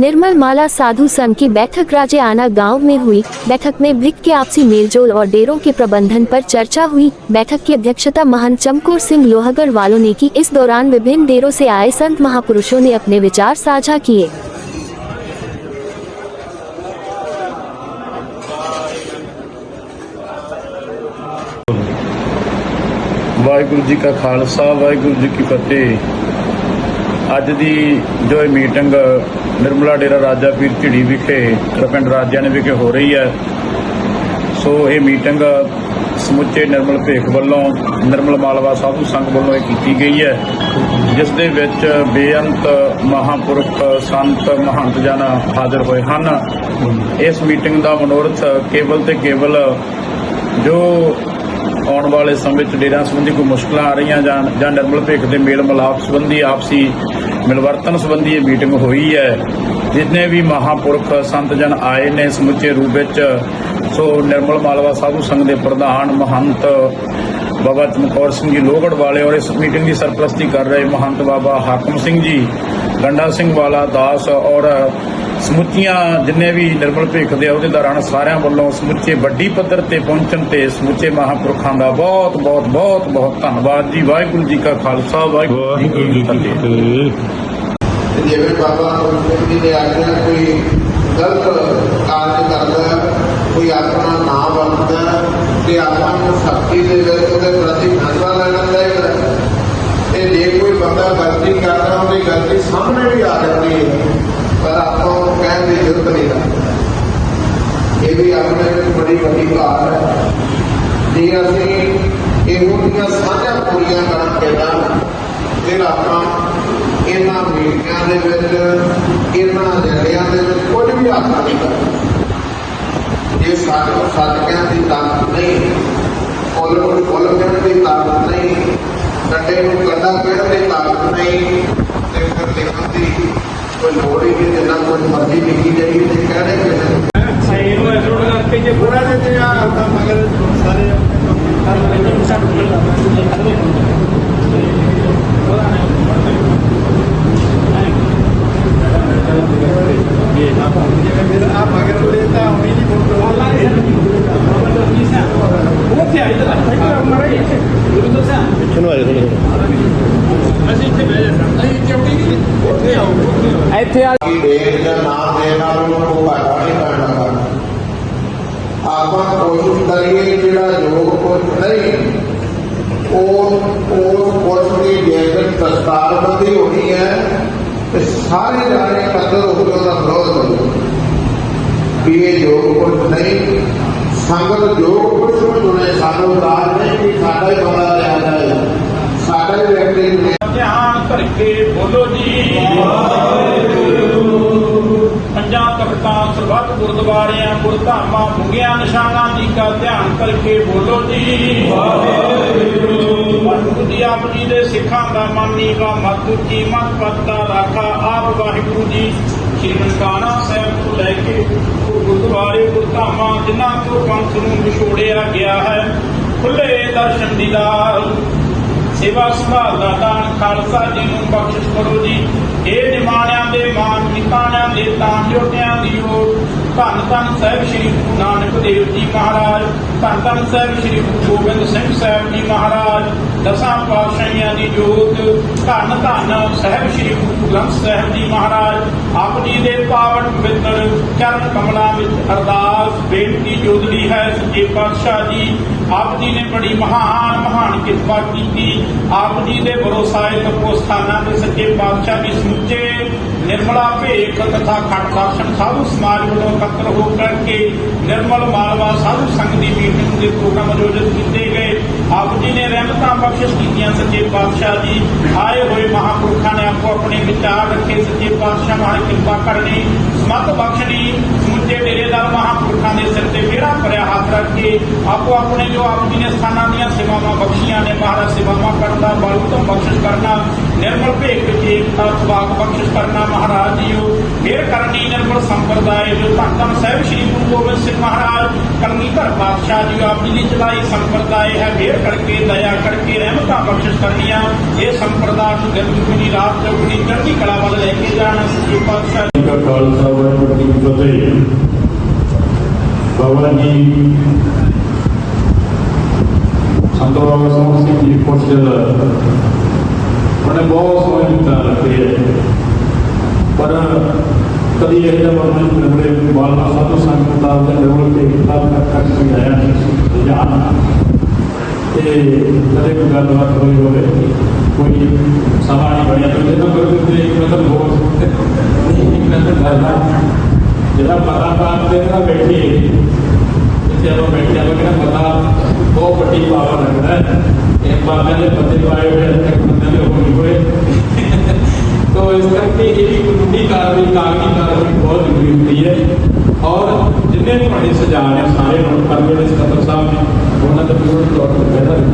निर्मल माला साधु संघ की बैठक राजे आना गाँव में हुई बैठक में ब्रिक के आपसी मेलजोल और डेरों के प्रबंधन पर चर्चा हुई बैठक की अध्यक्षता महंत चमकोर सिंह लोहागढ़ वालों ने की इस दौरान विभिन्न डेरों से आए संत महापुरुषों ने अपने विचार साझा किए ਵਾਹਿਗੁਰੂ ਜੀ ਕਾ ਖਾਲਸਾ ਵਾਹਿਗੁਰੂ ਜੀ ਕੀ ਫਤਿਹ ਅੱਜ ਦੀ ਜੋ ਇਹ ਮੀਟਿੰਗ ਨਿਰਮਲਾ ਡੇਰਾ ਰਾਜਾ ਪੀਰ ਝਿੜੀ ਵਿਖੇ ਪਿੰਡ ਰਾਜਿਆਂ ਨੇ ਵਿਖੇ ਹੋ ਰਹੀ ਹੈ। ਸੋ ਇਹ ਮੀਟਿੰਗ ਸਮੁੱਚੇ ਨਿਰਮਲ ਭੇਖ ਵੱਲੋਂ, ਨਿਰਮਲ ਮਾਲਵਾ ਸਾਧੂ ਸੰਘ ਵੱਲੋਂ ਇਹ ਕੀਤੀ ਗਈ ਹੈ। ਜਿਸ ਦੇ ਵਿੱਚ ਬੇਅੰਤ ਮਹਾਪੁਰਖ ਸੰਤ ਮਹੰਤ ਜਨ ਹਾਜ਼ਰ ਹੋਏ ਹਨ। ਇਸ ਮੀਟਿੰਗ ਦਾ ਮਨੋਰਥ ਕੇਵਲ ਤੇ ਕੇਵਲ ਜੋ ਆਉਣ ਵਾਲੇ ਸਮੇਂ ਵਿੱਚ ਡੇਰਿਆਂ ਸੰਬੰਧੀ ਕੋਈ ਮੁਸ਼ਕਲਾਂ ਆ ਰਹੀਆਂ ਜਾਂ ਜਾਂ ਨਿਰਮਲ ਭੇਖ ਦੇ ਮੇਲ ਮਿਲਾਪ ਸੰਬੰਧੀ ਆਪਸੀ ਮਿਲਵਰਤਨ ਸੰਬੰਧੀ ਇਹ ਮੀਟਿੰਗ ਹੋਈ ਹੈ। ਜਿੰਨੇ ਵੀ ਮਹਾਪੁਰਖ ਸੰਤ ਜਨ ਆਏ ਨੇ ਸਮੁੱਚੇ ਰੂਪ ਵਿੱਚ, ਸੋ ਨਿਰਮਲ ਮਾਲਵਾ ਸਾਧੂ ਸੰਘ ਦੇ ਪ੍ਰਧਾਨ ਮਹੰਤ ਬਾਬਾ ਚਮਕੌਰ ਸਿੰਘ ਜੀ ਲੋਹਗੜ੍ਹ ਵਾਲੇ ਔਰ ਇਸ ਮੀਟਿੰਗ ਦੀ ਸਰਪ੍ਰਸਤੀ ਕਰ ਰਹੇ ਮਹੰਤ ਬਾਬਾ ਹਾਕਮ ਸਿੰਘ ਜੀ, ਗੰਡਾ ਸਿੰਘ ਵਾਲਾ ਦਾਸ ਔਰ ਸਮੁੱਚੀਆਂ ਜਿੰਨੇ ਵੀ ਨਿਰਮਲ ਭੇਖ ਦੇ ਅਹੁਦੇਦਾਰਾਂ ਸਾਰਿਆਂ ਵੱਲੋਂ ਸਮੁੱਚੇ ਵੱਡੀ ਪੱਧਰ ਤੇ ਪਹੁੰਚਣ ਤੇ ਸਮੁੱਚੇ ਮਹਾਂਪੁਰਖਾਂ ਦਾ ਬਹੁਤ ਬਹੁਤ ਬਹੁਤ ਬਹੁਤ ਧੰਨਵਾਦ ਜੀ। ਵਾਹਿਗੁਰੂ ਜੀ ਕਾ ਖਾਲਸਾ ਵਾਹਿਗੁਰੂ ਜੀ ਕੀ ਫਤਿਹ। ਜਿਵੇਂ ਬਾਬਾ ਗੁਰਮੁਖ ਜੀ ਨੇ ਆਖਿਆ ਕੋਈ ਗਲਤ ਕਾਰਜ ਕਰਦਾ ਹੈ, ਕੋਈ ਆਪਣਾ ਨਾਮ ਵਰਤਦਾ ਤੇ ਆਪਾਂ ਨੂੰ ਸ਼ਕਤੀ ਦੇ ਵਿੱਚ ਉਹਦੇ ਪ੍ਰਤੀ ਫੈਸਲਾ ਲੈਣਾ ਚਾਹੀਦਾ ਹੈ। ਤੇ ਜੇ ਕੋਈ ਬੰਦਾ ਗਲਤੀ ਕਰਦਾ ਉਹਦੀ ਗਲਤੀ ਸਾਹਮਣੇ ਵੀ ਆ ਜਾਂਦੀ ਹੈ ਪਰ ਆਪਾਂ ਉਹਨੂੰ ਕਹਿਣ ਦੀ ਜ਼ਰੂਰਤ ਨਹੀਂ ਹੈ ਇਹ ਵੀ ਆਪਣੇ ਵਿੱਚ ਬੜੀ ਵੱਡੀ ਬਾਤ ਹੈ। ਜੇ ਅਸੀਂ ਇਹੋ ਜਿਹੀਆਂ ਸਾਂਝਾਂ ਪੂਰੀਆਂ ਕਰਨ ਪਹਿਲਾਂ ਫਿਰ ਆਪਾਂ ਇਹਨਾਂ ਮੀਟਿੰਗਾਂ ਦੇ ਵਿੱਚ, ਇਹਨਾਂ ਜੜਿਆਂ ਦੇ ਵਿੱਚ ਕੁਝ ਵੀ ਹਾਸਲ ਨਹੀਂ ਕਰਦੇ ਜੇ ਸਾਡੇ ਕੋਲ ਸਦਕਿਆਂ ਦੀ ਤਾਕਤ ਨਹੀਂ, ਫੁੱਲ ਨੂੰ ਫੁੱਲ ਕਹਿਣ ਦੀ ਤਾਕਤ ਨਹੀਂ ਕੰਡੇ ਨੂੰ ਕੰਡਾ ਕਹਿਣ ਦੀ ਤਾਕਤ ਨਹੀਂ, ਤੇ ਫਿਰ ਲਿਖਣ ਦੀ ਕੋਈ ਲੋੜ ਹੀ ਨਹੀਂ। ਮਰਜ਼ੀ ਲਿਖੀ ਜਾਈਏ ਤੇ ਕਹਿਣੇ ਕਿ ਸਹੀ ਨੂੰ ਐਸੋਡ ਕਰਕੇ ਜੇ ਪੂਰਾ ਦੇ ਆ ਤਾਂ ਮਗਰ ਸਾਰੇ ਪਿੱਛੇ ਨੂੰ ਆ ਜਾ ਥੋੜਾ ਅਸੀਂ ਇੱਥੇ ਬਹਿ ਜਾਣਾ ਨਹੀਂ ਚੌਕੀ ਇੱਥੇ ਆ ਕਿ ਦੇਸ਼ ਦਾ ਨਾਮ ਦੇਣ ਨਾਲ ਉਹਨੂੰ ਘਾਟਾ ਨਹੀਂ ਕਰਨਾ ਆਪਾਂ ਕੋਸ਼ਿਸ਼ ਕਰੀਏ ਜਿਹੜਾ ਯੋਗ ਪੁਰਖ ਨਹੀਂ, ਉਹ ਉਸ ਪੁਰਖ ਦੀ ਜੇਕਰ ਦਸਤਾਰਬੰਦੀ ਹੋਣੀ ਹੈ ਤੇ ਸਾਰੇ ਜਾਣੇ ਕਦਰ ਹੋ ਕੇ ਉਹਦਾ ਵਿਰੋਧ ਕਰੋ ਵੀ ਇਹ ਯੋਗ ਪੁਰਖ ਨਹੀਂ, ਸੰਗਤ ਯੋਗ ਪੁਰਖ ਨੂੰ ਚੁਣੇ ਸਾਨੂੰ ਰਾਜ ਨਹੀਂ ਕਿ ਸਾਡਾ ਹੀ ਬੰਦਾ ਗੁਰਦੁਆਰਿਆਂ ਗੁਰਧਾਮਾਂ ਮੁੰਗਿਆਂ ਨਿਸ਼ਾਨਾਂ ਦੀ ਕਾ ਧਿਆਨ ਕਰਕੇ ਬੋਲੋ ਜੀ। ਵਾਹਿਗੁਰੂ। ਜੀ ਆਪ ਜੀ ਦੇ ਸਿੱਖਾਂ ਦਾ ਮਾਨੀ ਵਾ ਮਤ ਉੱਚੀ ਮਤ ਪੱਤਾ ਰਾਖਾ ਆਪ ਵਾਹਿਗੁਰੂ ਜੀ। ਸ਼੍ਰੀ ਨਨਕਾਣਾ ਸਾਹਿਬ ਤੋਂ ਲੈ ਕੇ ਗੁਰਦੁਆਰੇ ਗੁਰਧਾਮਾਂ ਜਿਨ੍ਹਾਂ ਤੋਂ ਪੰਥ ਨੂੰ ਵਿਛੋੜਿਆ ਗਿਆ ਹੈ ਖੁੱਲੇ ਦਰਸ਼ਨ ਦੀਦਾਰ ਸੇਵਾ ਸੰਭਾਲ ਦਾ ਦਾਨ ਖਾਲਸਾ ਜੀ ਨੂੰ ਬਖਸ਼ਿਸ਼ ਕਰੋ ਜੀ। ਇਹ ਨਿਮਾਣਿਆਂ ਦੇ ਮਾਨ ਨਿਤਾਣਿਆਂ ਦੇ ਤਾਂ ਜੋਟਿਆਂ ਦੀ ਧੰਨ ਧੰਨ ਸਾਹਿਬ ਸ੍ਰੀ ਗੁਰੂ ਨਾਨਕ ਦੇਵ ਜੀ ਮਹਾਰਾਜ, ਧੰਨ ਧੰਨ ਸਾਹਿਬ ਸ੍ਰੀ ਗੁਰੂ ਗੋਬਿੰਦ ਸਿੰਘ ਸਾਹਿਬ ਜੀ ਮਹਾਰਾਜ, ਦਸਾਂ ਪਾਤਸ਼ਾਹੀਆਂ ਦੀ ਜੋਤ, ਧੰਨ ਧੰਨ ਸਾਹਿਬ ਸ੍ਰੀ ਗੁਰੂ ਗ੍ਰੰਥ ਸਾਹਿਬ ਜੀ ਮਹਾਰਾਜ, ਆਪ ਜੀ ਦੇ ਪਾਵਨ ਪਵਿੱਤਰ ਚਰਨ ਕਮਲਾਂ ਵਿੱਚ ਅਰਦਾਸ ਬੇਨਤੀ ਪਾਤਸ਼ਾਹ ਜੀ, ਆਪ ਜੀ ਨੇ ਬੜੀ ਮਹਾਨ ਮਹਾਨ ਕਿਰਪਾ ਕੀਤੀ। ਆਪ ਜੀ ਦੇ ਭਰੋਸਾਏ ਤਪੋ ਸਥਾਨਾਂ ਤੇ ਸੱਚੇ ਪਾਤਸ਼ਾਹ ਦੀ ਸਮੁੱਚੇ ਨਿਰਮਲਾ ਭੇਖ ਤਥਾ ਖੰਡ ਦਰਸ਼ਨ ਸਾਧੂ ਸਮਾਜ ਵੱਲੋਂ ਇਕੱਤਰ ਹੋ ਕਰਕੇ ਨਿਰਮਲ ਮਾਲਵਾ ਸਾਧੂ ਸੰਘ ਦੀ ਮੀਟਿੰਗ ਦੇ ਪ੍ਰੋਗਰਾਮ ਆਯੋਜਿਤ ਕੀਤੇ ਗਏ। ਆਪ ਜੀ ਨੇ ਰਹਿਮਤਾਂ ਬਖਸ਼ਿਸ਼ ਕੀਤੀਆਂ ਸੱਚੇ ਪਾਤਸ਼ਾਹ ਜੀ। ਆਏ ਹੋਏ ਮਹਾਂਪੁਰਖਾਂ ਨੇ ਆਪੋ ਆਪਣੇ ਵਿਚਾਰ ਰੱਖੇ, ਸੱਚੇ ਪਾਤਸ਼ਾਹ ਮਹਾਰਾਜ ਕਿਰਪਾ ਕਰਨੀ, ਸਮਤ ਬਖਸ਼ਣੀ, ਸਮੁੱਚੇ ਡੇਰੇਦਾਰ ਮਹਾਂਪੁਰਖਾਂ ਦੇ ਸਿਰ ਤੇ ਮੇਰਾ ਭਰਿਆ ਹੱਥ ਰੱਖ ਕੇ ਆਪੋ ਆਪਣੇ ਜੋ ਆਪ ਜੀ ਨੇ ਸਥਾਨਾਂ ਦੀਆਂ ਸੇਵਾਵਾਂ ਬਖਸ਼ੀਆਂ ਨੇ, ਮਹਾਰਾਜ ਸੇਵਾਵਾਂ ਕਰਨ ਦਾ ਬਲ ਤੋਂ ਬਖਸ਼ਿਸ਼ ਕਰਨਾ, ਨਿਰਮਲ ਭੇਖ ਵਿੱਚ ਏਕਤਾ ਸਵਾਗ ਬਖਸ਼ਿਸ਼ ਕਰਨਾ, ਮਹਾਰਾਜ ਜੀਓ, ਮਿਹਰ ਕਰਨੀ, ਨਿਰਮਲ ਸੰਪਰਦਾਇ, ਜੋ ਧੰਨ ਧੰਨ ਸਾਹਿਬ ਸ੍ਰੀ ਗੁਰੂ ਗੋਬਿੰਦ ਸਿੰਘ ਮਹਾਰਾਜ ਕਲਗੀਧਰ ਪਾਤਸ਼ਾਹ ਜੀ ਆਪ ਜੀ ਦੀ ਚਲਾਈ ਸੰਪਰਦਾਇ ਹੈ ਮੇਰ ਕਰਕੇ ਦਇਆ ਕਰਕੇ ਰਹਿਮਤਾਂ ਬਖਸ਼ਿਸ਼ ਕਰਨੀਆਂ। ਇਹ ਸੰਪਰਦਾਇ ਨੂੰ ਦਿਨ ਦੁਗਣੀ, ਰਾਤ ਚੌਗਣੀ, ਚੜ੍ਹਦੀ ਕਲਾ ਵੱਲ ਲੈ ਕੇ ਜਾਣਾ। ਸੱਚੇ ਪਾਤਸ਼ਾਹ ਜੀ ਕਾ ਖਾਲਸਾ ਬਾਬਾ ਜੀ, ਸੰਤ ਬਾਬਾ ਸਾਹਿਬ ਸਿੰਘ ਜੀ ਪੁੱਛਦੇ ਉਹਨੇ ਬਹੁਤ ਸਮਝ ਦਿੱਤਾ ਰੱਖੇ ਪਰ कभी एक जब हमने बड़े बाल भाषा तो संघ किताब के डबल के किताब तक तक भी आया ध्यान ते कदे कोई हो रही हो कोई सभा नहीं बढ़िया तो जितना कर दे तो एक मतलब हो एक मतलब घर ना जितना पता था आप देख रहा बैठे जैसे आप बैठे आप क्या पता दो पावर लग रहा है एक बार मैंने पति पाए हुए हैं एक में हो रही तो इस करके ये ਜਾ ਰਹੇ ਸਾਰੇ ਹੁਣ ਪਰਮੇਸ਼ਰ ਸਾਹਿਬ ਨੇ ਉਹਨਾਂ ਦੇ ਪੂਰਨ ਤੌਰ ਤੇ ਪਹਿਲਾਂ